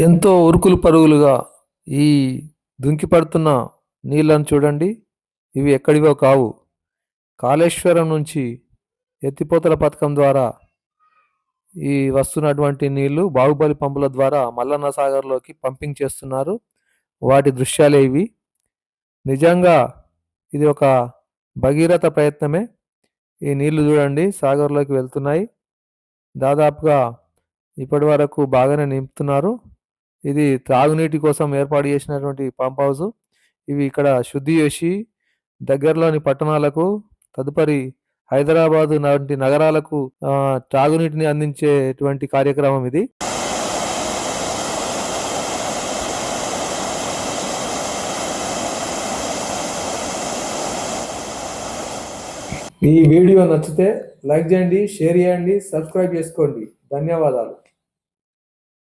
ఎంతో ఉరుకులు పరుగులుగా ఈ దుంకి పడుతున్న నీళ్ళను చూడండి. ఇవి ఎక్కడివో కావు. కాళేశ్వరం నుంచి ఎత్తిపోతల పథకం ద్వారా ఈ వస్తున్నటువంటి నీళ్ళు బాహుబలి పంపుల ద్వారా మల్లన్న సాగర్లోకి పంపింగ్ చేస్తున్నారు. వాటి దృశ్యాలే ఇవి. నిజంగా ఇది ఒక భగీరథ ప్రయత్నమే. ఈ నీళ్ళు చూడండి సాగర్లోకి వెళ్తున్నాయి. దాదాపుగా ఇప్పటి వరకు బాగానే నింపుతున్నారు. ఇది త్రాగునీటి కోసం ఏర్పాటు చేసినటువంటి పంప్ హౌస్. ఇవి ఇక్కడ శుద్ధి చేసి దగ్గరలోని పట్టణాలకు తదుపరి హైదరాబాద్ లాంటి నగరాలకు త్రాగునీటిని అందించేటువంటి కార్యక్రమం ఇది. ఈ వీడియో నచ్చితే లైక్ చేయండి షేర్ చేయండి సబ్స్క్రైబ్ చేసుకోండి. ధన్యవాదాలు.